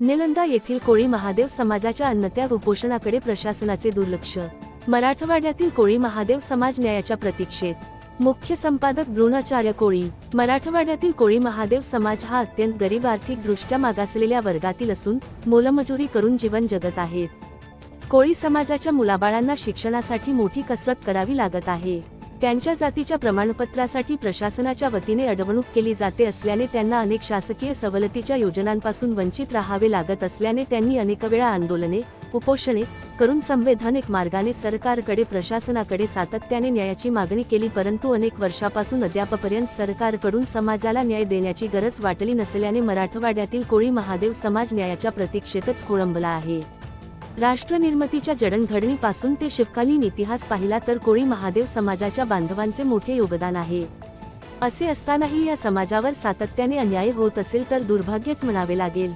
निलंदा येथील कोळी महादेव समाजाच्या अन्नत्या उपोषणाकडे प्रशासनाचे दुर्लक्ष. मराठवाड्यातील कोळी महादेव समाज न्यायाच्या प्रतीक्षेत. मुख्य संपादक द्रोणाचार्य कोळी. मराठवाड्यातील कोळी महादेव समाज हा अत्यंत गरीब आर्थिकदृष्ट्या मागासलेल्या वर्गातील असून मोलमजुरी करून जीवन जगत आहेत. कोळी समाजाच्या मुलाबाळांना शिक्षणासाठी मोठी कसरत करावी लागत आहे. त्यांच्या जातीच्या प्रमाणपत्रासाठी प्रशासनाच्या वतीने अडवणूक केली जाते असल्याने त्यांना अनेक शासकीय सवलतीच्या योजनांपासून वंचित राहावे लागत असल्याने त्यांनी अनेक वेळा आंदोलने उपोषणे करून संवैधानिक मार्गाने सरकारकडे प्रशासनाकडे सातत्याने न्यायाची मागणी केली परंतु अनेक वर्षापासून अद्यापपर्यंत सरकारकडून समाजाला न्याय देण्याची गरज वाटली नसल्याने मराठवाड्यातील कोळी महादेव समाज न्यायाच्या प्रतीक्षेतच खोळंबला आहे. राष्ट्रनिर्मितीच्या जडणघडणीपासून ते शिवकालीन इतिहास पाहिला तर कोळी महादेव समाजाच्या बांधवांचे मोठे योगदान आहे. असे असतानाही या समाजावर सातत्याने अन्याय होत असेल तर दुर्भाग्यच म्हणावे लागेल.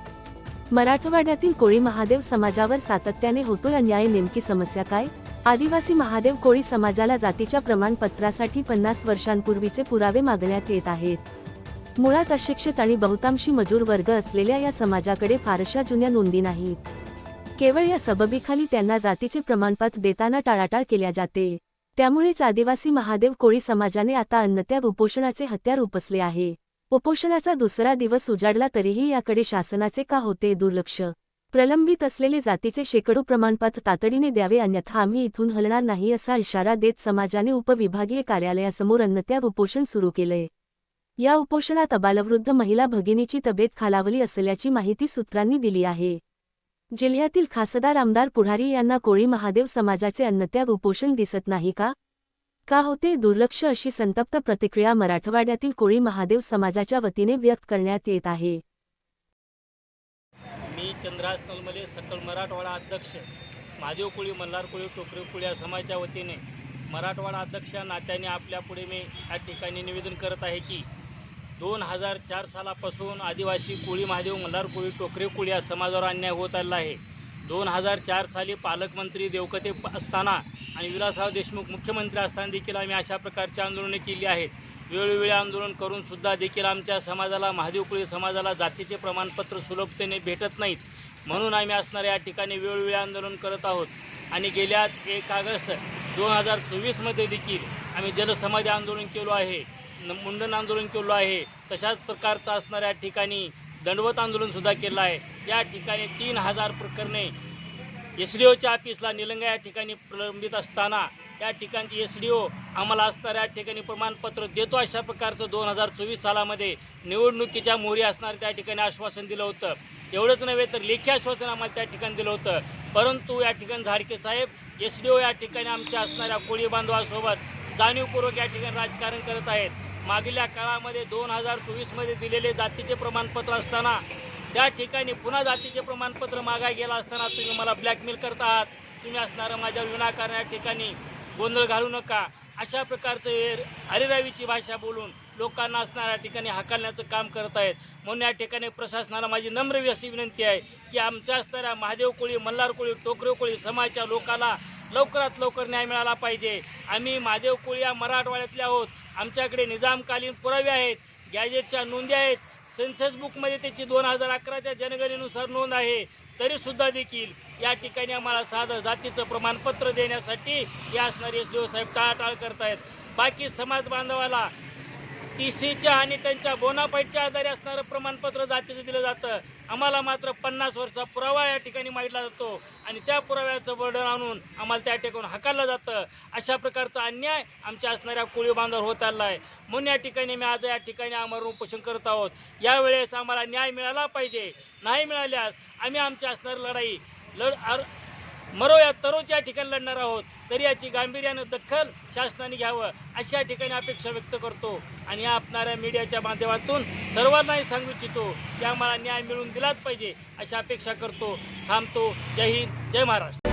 मराठवाड्यातील कोळी महादेव समाजावर सातत्याने होतोय अन्याय नेमकी समस्या काय? आदिवासी महादेव कोळी समाजाला जातीच्या प्रमाणपत्रासाठी पन्नास वर्षांपूर्वीचे पुरावे मागण्यात येत आहेत. मुळात अशिक्षित आणि बहुतांशी मजूर वर्ग असलेल्या या समाजाकडे फारशा जुन्या नोंदी नाहीत. केवळ या सबबीखाली त्यांना जातीचे प्रमाणपत्र देताना टाळाटाळ केल्या जाते. त्यामुळेच आदिवासी महादेव कोळी समाजाने आता अन्नत्याग उपोषणाचे हत्यार उपसले आहे. उपोषणाचा दुसरा दिवस उजाडला तरीही याकडे शासनाचे का होते दुर्लक्ष? प्रलंबित असलेले जातीचे शेकडो प्रमाणपत्र तातडीने द्यावे अन्यथा आम्ही इथून हलणार नाही असा इशारा देत समाजाने उपविभागीय कार्यालयासमोर अन्नत्याग उपोषण सुरू केलंय या उपोषणात अबालवृद्ध महिला भगिनीची तब्येत खालावली असल्याची माहिती सूत्रांनी दिली आहे. जिल्ह्यातील खासदार आमदार पुढारी यांना कोळी महादेव समाजाचे अन्नत्याग उपोषण दिसत नाही का? का होते? दुर्लक्ष अशी संतप्त प्रतिक्रिया मराठवाड्यातील कोळी महादेव समाजाच्या वतीने व्यक्त करण्यात येत आहे. मी चंद्रास नलमले सकल मराठवाडा अध्यक्ष महादेव कोळी मल्हार कोळी टोकरे कोळी या समाजाच्या वतीने मराठवाडा अध्यक्ष नात्याने आपल्या पुढे मी या ठिकाणी निवेदन करत आहे की दोन हजार चार सालापासून आदिवासी कोळी महादेव मल्हार कोळी टोकरे कोळी या समाजावर अन्याय होत आलेला आहे. दोन हजार चार साली पालकमंत्री देवकते असताना आणि विलासराव देशमुख मुख्यमंत्री असताना देखील आम्ही अशा प्रकारची आंदोलने केली आहेत. वेळोवेळी आंदोलन करून सुद्धा देखील आमच्या समाजाला महादेव कोळी समाजाला जातीचे प्रमाणपत्र सुलभतेने भेटत नाहीत. म्हणून आम्ही असणाऱ्या या ठिकाणी वेळोवेळी आंदोलन करत आहोत. आणि गेल्या एक ऑगस्ट दोन हजार चोवीसमध्ये देखील आम्ही जलसमाधी आंदोलन केलो आहे. मुंडन आंदोलन केलं आहे. तशाच प्रकारचं असणाऱ्या ठिकाणी दंडवत आंदोलनसुद्धा केलं आहे. या ठिकाणी तीन हजार प्रकरणे एस डी ओच्या ऑफिसला निलंगा या ठिकाणी प्रलंबित असताना या ठिकाणची एस डी ओ आम्हाला असणाऱ्या या ठिकाणी प्रमाणपत्र देतो अशा प्रकारचं दोन हजार चोवीस सालामध्ये निवडणुकीच्या मोहरी असणारं त्या ठिकाणी आश्वासन दिलं होतं. एवढंच नव्हे तर लेखी आश्वासन आम्हाला त्या ठिकाणी दिलं होतं. परंतु या ठिकाणी झाडके साहेब एस डी ओ या ठिकाणी आमच्या असणाऱ्या कोळी बांधवासोबत जाणीवपूर्वक या ठिकाणी राजकारण करत आहेत. मागील काळामध्ये दोन हजार चोवीसमध्ये दिलेले जातीचे प्रमाणपत्र असताना त्या ठिकाणी पुन्हा जातीचे प्रमाणपत्र मागाय गेला असताना तुम्ही मला ब्लॅकमेल करत आहात. तुम्ही असणारं माझ्या विनाकारण या ठिकाणी गोंधळ घालू नका. अशा प्रकारचं हे हरिरावीची भाषा बोलून लोकांना असणाऱ्या ठिकाणी हाकलण्याचं काम करत आहेत. म्हणून या ठिकाणी प्रशासनाला माझी नम्र अशी विनंती आहे की आमच्या असणाऱ्या महादेव कोळी मल्हार कोळी टोकरे कोळी समाजाच्या लोकाला लवकरात लवकर न्याय मिळाला पाहिजे. आम्ही महादेव कोळी या मराठवाड्यातले आहोत. आमच्याकडे निजामकालीन पुरावे आहेत गॅजेटच्या नोंदी आहेत. सेन्सस बुकमध्ये त्याची दोन हजार अकराच्या जनगणनेनुसार नोंद आहे. तरीसुद्धा देखील या ठिकाणी आम्हाला साधं जातीचं प्रमाणपत्र देण्यासाठी हे असणारे एस डी ओ साहेब टाळाटाळ करतायत. बाकी समाज बांधवाला टी सीच्या आणि त्यांच्या बोनाफाईटच्या आधारे असणारं प्रमाणपत्र जातीचं दिलं जातं. आम्हाला मात्र पन्नास वर्षा पुरावा या ठिकाणी मागितला जातो आणि त्या पुराव्याचं बर्डन आणून आम्हाला त्या ठिकाणी हाकारलं जातं. अशा प्रकारचा अन्याय आमच्या असणाऱ्या कोळी बांधावर होत आला आहे म्हणून या ठिकाणी मी आज या ठिकाणी आमरण उपोषण करत आहोत. यावेळेस आम्हाला न्याय मिळाला पाहिजे. नाही मिळाल्यास आम्ही आमची असणारी लढाई लढ आर मरो या तरोच्या ठिकाणी लढणार आहोत. तरी याची गांभीर्यानं दखल शासनाने घ्यावं अशी या ठिकाणी अपेक्षा व्यक्त करतो. आणि या आपणाऱ्या मीडियाच्या माध्यमातून सर्वांनाही सांगू इच्छितो की आम्हाला न्याय मिळवून दिलाच पाहिजे अशी अपेक्षा करतो. थांबतो. जय हिंद जय महाराष्ट्र.